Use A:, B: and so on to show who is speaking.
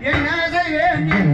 A: என்ன செய்வேன் என்